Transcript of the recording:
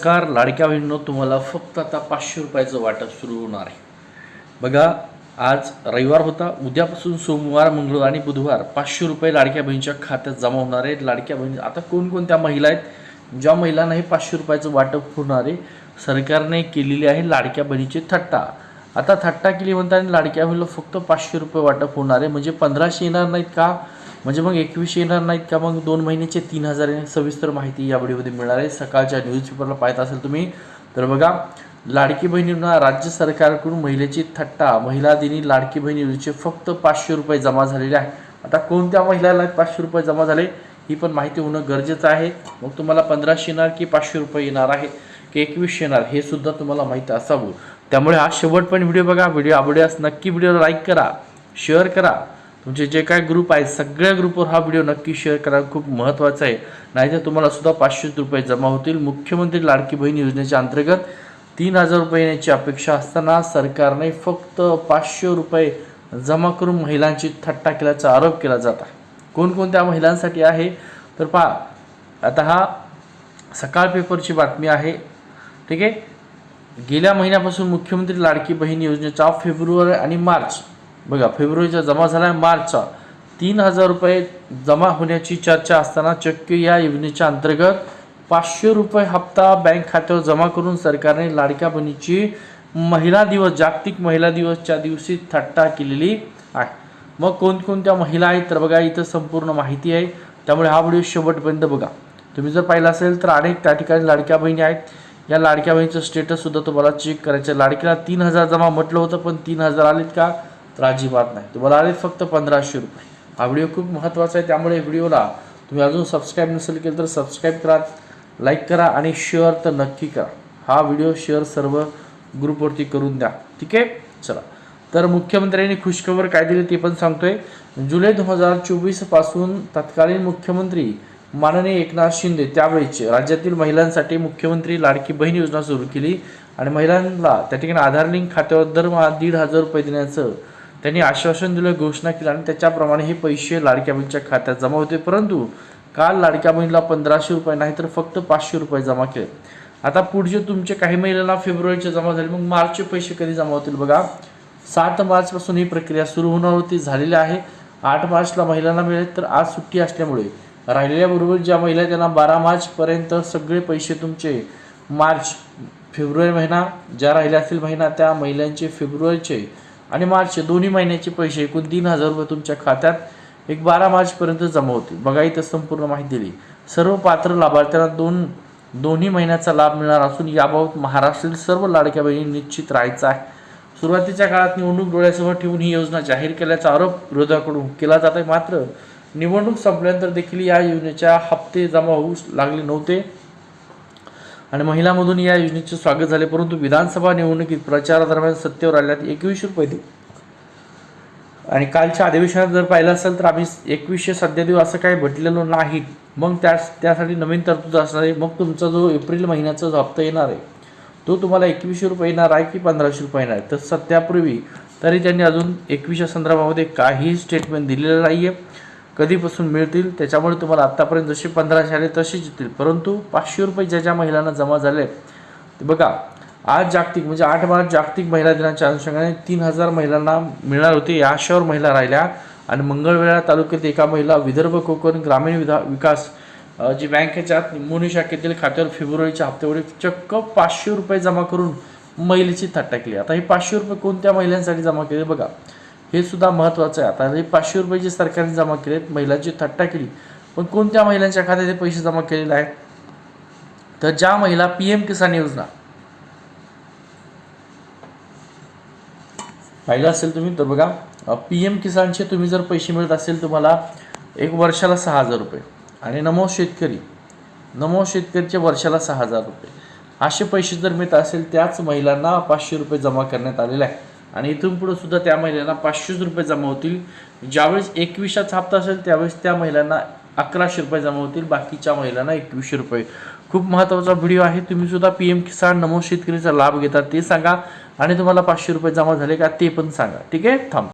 नमस्कार लाडक्या बहिणींनो तुम्हाला फक्त आता पाचशे रुपयाचं वाटप सुरू होणार आहे. बघा आज रविवार होता उद्यापासून सोमवार मंगळवार आणि बुधवार पाचशे रुपये लाडक्या बहिणीच्या खात्यात जमा होणार आहेत. लाडक्या बहिणी आता कोणकोणत्या महिला आहेत? ज्या महिलांना हे पाचशे रुपयाचं वाटप होणार आहे सरकारने केलेली आहे लाडक्या बहिणीचे थट्टा. आता थट्टा केली म्हणताना लाडक्या बहिणीला फक्त पाचशे रुपये वाटप होणार आहे. म्हणजे पंधराशे येणार नाहीत का? म्हणजे मग एकवीसशे येणार नाहीत का? मग दोन महिन्याचे तीन हजार सविस्तर माहिती या व्हिडिओमध्ये मिळणार आहे. सकाळच्या न्यूजपेपरला पाहत असेल तुम्ही तर बघा लाडकी बहिणींना राज्य सरकारकडून महिलेची थट्टा महिला दिनी लाडकी बहीण योजनेचे फक्त पाचशे रुपये जमा झालेले आहे. आता कोणत्या महिलाला पाचशे रुपये जमा झाले ही पण माहिती होणं गरजेचं आहे. मग तुम्हाला पंधराशे येणार की पाचशे रुपये येणार आहे की एकवीसशे येणार हे सुद्धा तुम्हाला माहिती असावं. त्यामुळे हा शेवट पण व्हिडिओ बघा. व्हिडिओ आवडल्यास नक्की व्हिडिओला लाईक करा शेअर करा. तुमचे जे काय ग्रुप आहेत सगळ्या ग्रुपवर हा व्हिडिओ नक्की शेअर करा. खूप महत्त्वाचा आहे. नाहीतर तुम्हाला सुद्धा पाचशेच रुपये जमा होतील. मुख्यमंत्री लाडकी बहीण योजनेच्या अंतर्गत तीन हजार रुपये येण्याची अपेक्षा असताना सरकारने फक्त पाचशे रुपये जमा करून महिलांची थट्टा केल्याचा आरोप केला जात आहे. कोणकोणत्या महिलांसाठी आहे? तर पहा आता हा सकाळ पेपरची बातमी आहे. ठीक आहे? गेल्या महिन्यापासून मुख्यमंत्री लाडकी बहीण योजनेचा फेब्रुवारी आणि मार्च बघा फेब्रुवारीचा जमा झाला आहे मार्चचा तीन हजार रुपये जमा होण्याची चर्चा असताना चक्क या योजनेच्या अंतर्गत पाचशे रुपये हप्ता बँक खात्यावर जमा करून सरकारने लाडक्या बहिणीची महिला दिवस जागतिक महिला दिवसच्या दिवशी थट्टा केलेली आहे. मग कोणकोणत्या महिला आहेत? तर बघा इथं संपूर्ण माहिती आहे. त्यामुळे हा व्हिडिओ शेवटपर्यंत बघा. तुम्ही जर पाहिला असेल तर अनेक त्या ठिकाणी लाडक्या बहिणी आहेत. या लाडक्या बहिणीचं स्टेटससुद्धा तुम्हाला चेक करायचं आहे. लाडक्याला तीन हजार जमा म्हटलं होतं पण तीन हजार आलेत का? तर अजिबात नाही. तुम्हाला आले फक्त पंधराशे रुपये. हा व्हिडिओ खूप महत्त्वाचा आहे त्यामुळे व्हिडिओला तुम्ही अजून सबस्क्राईब नसेल केलं तर सबस्क्राईब करा लाईक करा आणि शेअर तर नक्की करा. हा व्हिडिओ शेअर सर्व ग्रुपवरती करून द्या. ठीक आहे? चला. तर मुख्यमंत्र्यांनी खुशखबर काय दिली ते पण सांगतोय. जुलै दोन हजार चोवीसपासून तत्कालीन मुख्यमंत्री माननीय एकनाथ शिंदे त्यावेळेचे राज्यातील महिलांसाठी मुख्यमंत्री लाडकी बहीण योजना सुरू केली आणि महिलांना त्या ठिकाणी आधार लिंक खात्यावर दरमहा दीड हजार रुपये देण्याचं त्यांनी आश्वासन दिलं घोषणा केली आणि त्याच्याप्रमाणे हे पैसे लाडक्या बहिणीच्या खात्यात जमा होते. परंतु काल लाडक्या बहिणीला पंधराशे रुपये नाही तर फक्त पाचशे रुपये जमा केले. आता पुढचे तुमचे काही महिलांना फेब्रुवारीचे जमा झाले मग मार्चचे पैसे कधी जमा होतील बघा. सात मार्चपासून ही प्रक्रिया सुरू होणार होती झालेली आहे. आठ मार्चला महिलांना मिळेल तर आज सुट्टी असल्यामुळे. राहिलेल्याबरोबर ज्या महिला त्यांना बारा मार्चपर्यंत सगळे पैसे तुमचे मार्च फेब्रुवारी महिना ज्या राहिल्या असतील महिना त्या महिलांचे फेब्रुवारीचे आणि मार्च दोन्ही महिन्याचे पैसे एकूण तीन हजार रुपये तुमच्या खात्यात एक बारा मार्चपर्यंत जमा होतील. बघा इथं संपूर्ण माहिती दिली. सर्व पात्र लाभार्थ्यांना दोन दोन्ही महिन्याचा लाभ मिळणार असून याबाबत महाराष्ट्रातील सर्व लाडक्या बहिणी निश्चित राहायचं आहे. सुरुवातीच्या काळात निवडणूक डोळ्यासमोर ठेवून ही योजना जाहीर केल्याचा आरोप विरोधाकडून केला जात आहे मात्र निवडणूक संपल्यानंतर देखील या योजनेच्या हप्ते जमा होऊ लागले नव्हते. आणि महिलामधून या योजनेचे स्वागत झाले. परंतु विधानसभा निवडणुकीत प्रचारादरम्यान सत्तेवर आल्यात एकवीसशे रुपये देऊ. आणि कालच्या अधिवेशनात जर पाहिलं असेल तर आम्ही एकवीसशे सध्या देऊ असं काही म्हटलेलं नाही. मग त्या त्यासाठी नवीन तरतूद असणार आहे. मग तुमचा जो एप्रिल महिन्याचा जो हप्ता येणार आहे तो तुम्हाला एकवीसशे रुपये येणार आहे की पंधराशे रुपये येणार आहे? तर सध्यापूर्वी तरी त्यांनी अजून एकवीसच्या संदर्भामध्ये काहीही स्टेटमेंट दिलेलं नाही आहे कधीपासून मिळतील त्याच्यामुळे तुम्हाला आत्तापर्यंत जशी पंधराशे आले तशीच येतील. परंतु पाचशे रुपये ज्या ज्या महिलांना जमा झाले ते बघा आज जागतिक म्हणजे आठ मार्च जागतिक महिला दिनाच्या अनुषंगाने तीन हजार महिलांना मिळणार होते या आशावर महिला राहिल्या. आणि मंगळवेढा तालुक्यात एका महिला विदर्भ कोकण ग्रामीण विधा विकास जी बँकेच्या निमोनी शाखेतील खात्यावर फेब्रुवारीच्या हप्त्यावरील चक्क पाचशे रुपये जमा करून महिलेची थट्टा केली. आता हे पाचशे रुपये कोणत्या महिलांसाठी जमा केले बघा. हे सुद्धा महत्त्वाचं आहे. आता हे पाचशे रुपये जे सरकारने जमा केलेत महिलांची थट्टा केली. पण कोणत्या महिलांच्या खात्यात हे पैसे जमा केलेले आहेत? तर ज्या महिला पी एम किसान योजना पाहिलं असेल तुम्ही तर बघा पी एम किसानचे तुम्ही जर पैसे मिळत असेल तुम्हाला एक वर्षाला सहा हजार रुपये. आणि नमो शेतकरी नमो शेतकरीचे वर्षाला सहा हजार रुपये. असे पैसे जर मिळत असेल त्याच महिलांना पाचशे रुपये जमा करण्यात आलेले आहे आणि इथून पुढे सुद्धा त्या महिलांना पाचशेच रुपये जमा होतील. ज्यावेळेस एकवीसाचा हप्ता असेल त्यावेळेस त्या महिलांना अकराशे रुपये जमा होतील. बाकीच्या महिलांना एकवीसशे रुपये. खूप महत्त्वाचा व्हिडिओ आहे. तुम्ही सुद्धा पी एम किसान नमो शेतकरीचा लाभ घेतात ते सांगा. आणि तुम्हाला पाचशे रुपये जमा झाले का ते पण सांगा. ठीक आहे? थांब.